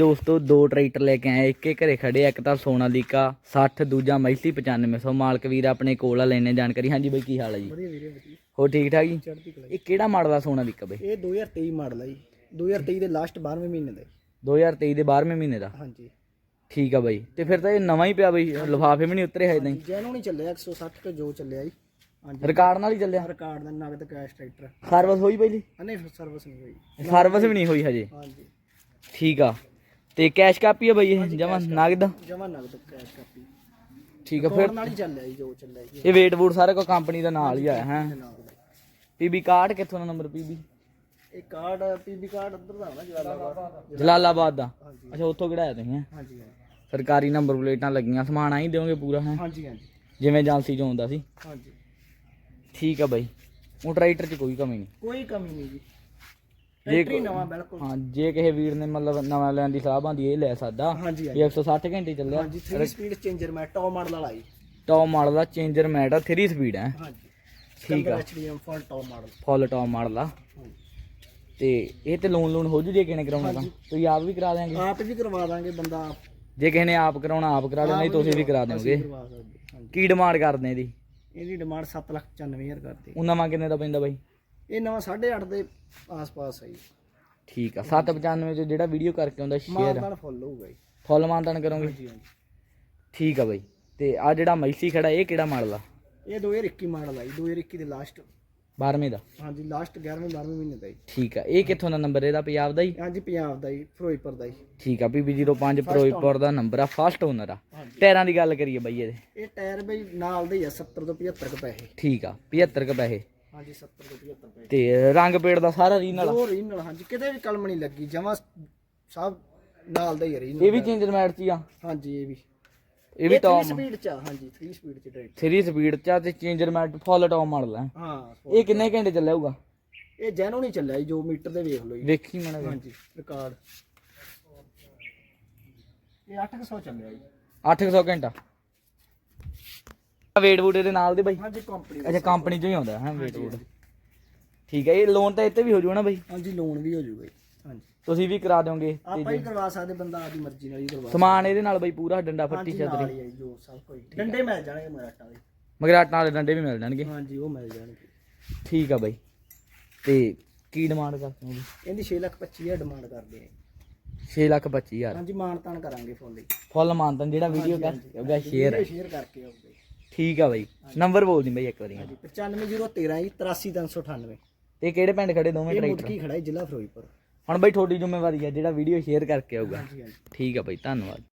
ਦੋਸਤੋ ਦੋ ਟਰੈਕਟਰ ਲੈ ਕੇ ਆਏ। ਇੱਕੇ ਘਰੇ ਖੜੇ ਆ, ਇੱਕ ਤਾਂ ਸੋਨਾਲੀਕਾ 60 ਦੂਜਾ ਮੈਸੀ 9500 ਮਾਲਕ ਵੀਰ ਆਪਣੇ ਕੋਲ ਆ ਲੈਣੇ ਜਾਣਕਾਰੀ। ਹਾਂਜੀ ਬਈ ਕੀ ਹਾਲ ਹੈ ਜੀ? ਵਧੀਆ ਵੀਰੇ ਵਧੀਆ। ਹੋ ਠੀਕ ਠਾਕ ਜੀ? ਚੜ੍ਹਦੀ ਕਲਾ ਇਹ ਕਿਹੜਾ ਮਾਡਲ ਆ ਸੋਨਾਲੀਕਾ ਬਈ? ਇਹ 2023 ਮਾਡਲ ਜੀ। 2023 ਦੇ ਲਾਸਟ 12ਵੇਂ ਮਹੀਨੇ ਦਾ ਜੀ। 2023 ਦੇ 12ਵੇਂ ਮਹੀਨੇ ਦਾ? ਹਾਂਜੀ। ਠੀਕ ਆ ਬਈ। ਤੇ ਫਿਰ ਤਾਂ ਇਹ ਨਵਾਂ ਹੀ ਪਿਆ ਬਈ ਲਿਫਾਫੇ ਵੀ ਨਹੀਂ ਉਤਰੇ ਹੈ ਨਹੀਂ ਜੈਨੋ ਨਹੀਂ ਚੱਲਿਆ 160 ਤੇ ਜੋ ਚੱਲਿਆ ਜੀ। ਹਾਂਜੀ। ਰਿਕਾਰਡ ਨਾਲ ਹੀ ਚੱਲਿਆ? ਰਿਕਾਰਡ ਦਾ ਨਗਦ ਕੈਸ਼ ਟਰੈਕਟਰ। ਸਰਵਿਸ ਹੋਈ ਪਹਿਲੀ ਆ ਨਹੀਂ ਸਰਵਿਸ ਨਹੀਂ ਹੋਈ। ਸਰਵਿਸ ਵੀ ਨਹੀਂ ਹੋਈ ਹਜੇ। ਹਾਂਜੀ। ਠੀਕ ਆ। ਤੇ ਕੈਸ਼ ਕਾਪੀ ਆ ਬਈ ਇਹ ਜਮਾ ਨਗਦ? ਜਮਾ ਨਗਦ ਕੈਸ਼ ਕਾਪੀ ਠੀਕ ਆ ਫਿਰ ਨਾਲ ਹੀ ਚੱਲਿਆ ਜੀ ਜੋ ਚੱਲਿਆ ਜੀ ਇਹ ਵੇਟ ਵੂਟ ਸਾਰਾ ਕੋ ਕੰਪਨੀ ਦਾ ਨਾਲ ਹੀ ਆਇਆ ਹੈ। ਪੀਬੀ ਕਾਰਡ ਕਿੱਥੋਂ ਦਾ ਨੰਬਰ ਪੀਬੀ ਇਹ ਕਾਰਡ ਪੀਬੀ ਕਾਰਡ ਅੰਦਰ ਦਾ ਨਾ ਜਵਾਲਾਬਾਦ ਜਲਾਲਾਬਾਦ ਦਾ। ਅੱਛਾ ਉੱਥੋਂ ਕਢਾਇਆ ਤੁਸੀਂ ਹੈਂ? ਹਾਂਜੀ ਸਰਕਾਰੀ ਨੰਬਰ ਪਲੇਟਾਂ ਲੱਗੀਆਂ ਸਮਾਨ ਆਈ ਦਿਓਗੇ ਪੂਰਾ ਹੈ? ਹਾਂਜੀ ਹਾਂਜੀ। ਜਿਵੇਂ ਚ ਹੁੰਦਾ ਸੀ। ਹਾਂਜੀ। ਠੀਕ ਆ ਬਾਈ। ਉਹ ਟਰੈਕਟਰ ਚ ਕੋਈ ਕਮੀ ਨਹੀਂ। ਕੋਈ ਕਮੀ ਨਹੀਂ ਜੀ। ਜੇ ਟਰੈਕਟਰ ਹੀ ਨਵਾਂ ਬਿਲਕੁਲ। ਹਾਂ ਜੇ ਕਿਸੇ ਵੀਰ ਨੇ ਮਤਲਬ ਨਵਾਂ ਲੈਣ ਦੀ ਸਲਾਹ ਬੰਦੀ ਇਹ ਲੈ ਸਕਦਾ। ਹਾਂਜੀ ਵੀ 160 ਘੰਟੇ ਚੱਲਿਆ। ਹਾਂਜੀ 3 ਸਪੀਡ ਚੇਂਜਰ ਮੈਂ ਟੌਪ ਮਾਡਲ ਵਾਲਾ ਜੀ। ਟੌਪ ਮਾਡਲ ਦਾ ਚੇਂਜਰ ਮੈਟ ਆ 3 ਸਪੀਡ ਹੈ। ਹਾਂਜੀ। ਠੀਕ ਆ। HDM full top model full top model ਆ। ਤੇ ਇਹ ਤੇ ਲੋਨ ਲੋਨ ਹੋ ਜੂ ਜੇ ਕਿਸੇ ਨੇ ਕਰਾਉਣਾ ਤਾਂ। ਤੁਸੀਂ ਆਪ ਵੀ ਕਰਾ ਦੇਾਂਗੇ ਆਪ ਵੀ ਕਰਵਾ ਦਾਂਗੇ ਬੰਦਾ। ਆਪ ਜੇ ਕਿਸੇ ਨੇ ਆਪ ਕਰਾਉਣਾ ਆਪ ਕਰਾ ਲਓ ਨਹੀਂ ਤੁਸੀਂ ਵੀ ਕਰਾ ਦਿਓਗੇ। ਕਰਵਾ ਸਕਦੇ ਹਾਂਜੀ। ਕੀ ਡਿਮਾਂਡ ਕਰਦੇ ਇਹਦੀ? ਇਹਦੀ ਡਿਮਾਂਡ 795000 ਕਰਦੀ। ਉਹ ਨਵਾਂ ਕਿੰਨੇ ਦਾ ਪੈਂਦਾ ਬਾਈ? ਇਹ ਨਵਾਂ 8.5 ਦੇ ਆਸ-ਪਾਸ ਹੈ ਜੀ। ਠੀਕ ਆ 795 ਚ ਜਿਹੜਾ ਵੀਡੀਓ ਕਰਕੇ ਆਉਂਦਾ ਸ਼ੇਅਰ ਮਾਨਦਾਨ ਫੁੱਲ ਹੋਊਗਾ ਜੀ। ਫੁੱਲ ਮਾਨਤਨ ਕਰੋਗੇ? ਜੀ ਹਾਂਜੀ। ਠੀਕ ਆ ਬਾਈ। ਤੇ ਆ ਜਿਹੜਾ ਮੈਸੀ ਖੜਾ ਇਹ ਕਿਹੜਾ ਮਾਡਲ ਆ? ਇਹ 2021 ਮਾਡਲ ਆ ਜੀ 2021 ਦੇ ਲਾਸਟ 12ਵੇਂ ਦਾ? ਹਾਂਜੀ ਲਾਸਟ 11ਵੇਂ 12ਵੇਂ ਮਹੀਨੇ ਦਾ ਜੀ। ਠੀਕ ਆ ਇਹ ਕਿੱਥੋਂ ਦਾ ਨੰਬਰ ਇਹਦਾ ਪੰਜਾਬ ਦਾ ਹੀ ਹਾਂਜੀ ਪੰਜਾਬ ਦਾ ਜੀ ਫਿਰੋਜ਼ਪੁਰ ਦਾ ਜੀ। ਠੀਕ ਆ ਪੀਬੀ 05 ਫਿਰੋਜ਼ਪੁਰ ਦਾ ਨੰਬਰ ਆ ਫਸਟ ਓਨਰ ਆ। ਟਾਇਰਾਂ ਦੀ ਗੱਲ ਕਰੀਏ ਬਾਈ ਇਹਦੇ। ਇਹ ਟਾਇਰ ਬਈ ਨਾਲ ਦੇ ਹੀ ਆ 70 ਤੋਂ 75 ਕੁ ਪੈਸੇ। ਠੀਕ ਆ 75 ਕ ਪੈਸੇ। ਹਾਂਜੀ 70 ਤੋਂ 75 ਪੈਸੇ ਤੇ ਰੰਗ ਪੇੜ ਦਾ ਸਾਰਾ ਰੀਨਲ ਉਹ ਰੀਨਲ ਹਾਂਜੀ ਕਿਤੇ ਵੀ ਕਲਮ ਨਹੀਂ ਲੱਗੀ ਜਮਾ ਸਭ ਨਾਲ ਦਾ ਹੀ ਇਹ ਰੀਨਲ ਵੀ ਚੇਂਜਰ ਮੈਟ ਚ ਹੀ ਆ। ਹਾਂਜੀ ਇਹ ਵੀ। ਇਹ ਵੀ ਟੌਪ ਸਪੀਡ ਚ ਆ, ਹਾਂਜੀ 3 ਸਪੀਡ ਚ ਟਰੈਕਟਰ 3 ਸਪੀਡ ਚ ਆ ਤੇ ਚੇਂਜਰ ਮੈਟ ਫੁੱਲ ਟੌਪ ਮਾਡਲ ਆ। ਹਾਂ ਇਹ ਕਿੰਨੇ ਘੰਟੇ ਚੱਲਿਆ ਹੋਊਗਾ? ਇਹ ਜੈਨੋ ਨਹੀਂ ਚੱਲਿਆ ਜੀ ਜੋ ਮੀਟਰ ਦੇ ਵੇਖ ਲਓ ਜੀ। ਵੇਖੀ ਮਣਾ ਹਾਂਜੀ ਰਿਕਾਰਡ ਇਹ 800 ਚੱਲਿਆ ਜੀ। 800 ਘੰਟਾ। ਵੇਟ ਵੂਟ ਦੇ ਨਾਲ ਦੇ ਬਾਈ। ਹਾਂਜੀ ਕੰਪਨੀ ਅੱਛਾ ਕੰਪਨੀ ਚੋਂ ਹੀ ਆਉਂਦਾ ਹੈ ਵੇਟ ਵੂਟ ਠੀਕ ਹੈ ਇਹ ਲੋਨ ਤਾਂ ਇੱਥੇ ਵੀ ਹੋ ਜਾਊਗਾ ਨਾ ਬਾਈ? ਹਾਂਜੀ ਲੋਨ ਵੀ ਹੋ ਜਾਊਗਾ ਜੀ ਹਾਂਜੀ। ਤੁਸੀਂ ਵੀ ਕਰਾ ਦਿਓਗੇ ਆਪਾਂ ਹੀ ਕਰਵਾ ਸਕਦੇ ਬੰਦਾ ਆਪਦੀ ਮਰਜ਼ੀ ਨਾਲ ਹੀ ਕਰਵਾ ਸਮਾਨ ਇਹਦੇ ਨਾਲ ਬਾਈ ਪੂਰਾ ਡੰਡਾ ਫੱਟੀ ਹਾਂਜੀ ਨਾਲ ਛਤਰੀ ਹੀ ਹੈ ਜੀ, ਜੋ ਸਭ ਕੁਝ ਡੰਡੇ ਮਿਲ ਜਾਣਗੇ ਮਰਾਟਾਂ ਦੇ। ਮਗਰਾਟਾਂ ਵਾਲੇ ਡੰਡੇ ਵੀ ਮਿਲ ਜਾਣਗੇ। ਹਾਂਜੀ ਉਹ ਮਿਲ ਜਾਣਗੇ। ਠੀਕ ਆ ਬਾਈ। ਤੇ ਕੀ ਡਿਮਾਂਡ ਕਰਦੇ ਹੋ ਜੀ ਇਹਦੀ 6 ਲੱਖ 25000 ਡਿਮਾਂਡ ਕਰਦੇ ਆ। 6 ਲੱਖ 25 ਹਜ਼ਾਰ। ਹਾਂਜੀ ਮਾਨਤਾਨ ਕਰਾਂਗੇ ਫੁੱਲ ਜੀ ਫੁੱਲ ਮਾਨਤਨ ਜਿਹੜਾ ਵੀਡੀਓ ਕਰ ਹੋਗਾ ਸ਼ੇਅਰ ਸ਼ੇਅਰ ਕਰਕੇ ਆਉਂਦੇ ਠੀਕ ਆ ਬਾਈ। ਨੰਬਰ ਬੋਲ ਦੀ ਬਾਈ ਇੱਕ ਵਾਰੀ। ਹਾਂਜੀ 95013 ਜੀ 83398 ਤੇ ਕਿਹੜੇ ਪਿੰਡ ਖੜੇ ਦੋਵੇਂ ਇਹ ਟਰੈਕਟਰ? ਮੁਟਕੀ ਖੜਾ ਹੈ ਜ਼ਿਲ੍ਹਾ ਫਿਰੋਜ਼ਪੁਰ। ਹੁਣ ਬਾਈ ਤੁਹਾਡੀ ਜ਼ਿੰਮੇਵਾਰੀ ਹੈ ਜਿਹੜਾ ਵੀਡੀਓ ਸ਼ੇਅਰ ਕਰਕੇ ਆਊਗਾ। ਹਾਂਜੀ ਹਾਂਜੀ। ਠੀਕ ਆ ਬਾਈ ਧੰਨਵਾਦ।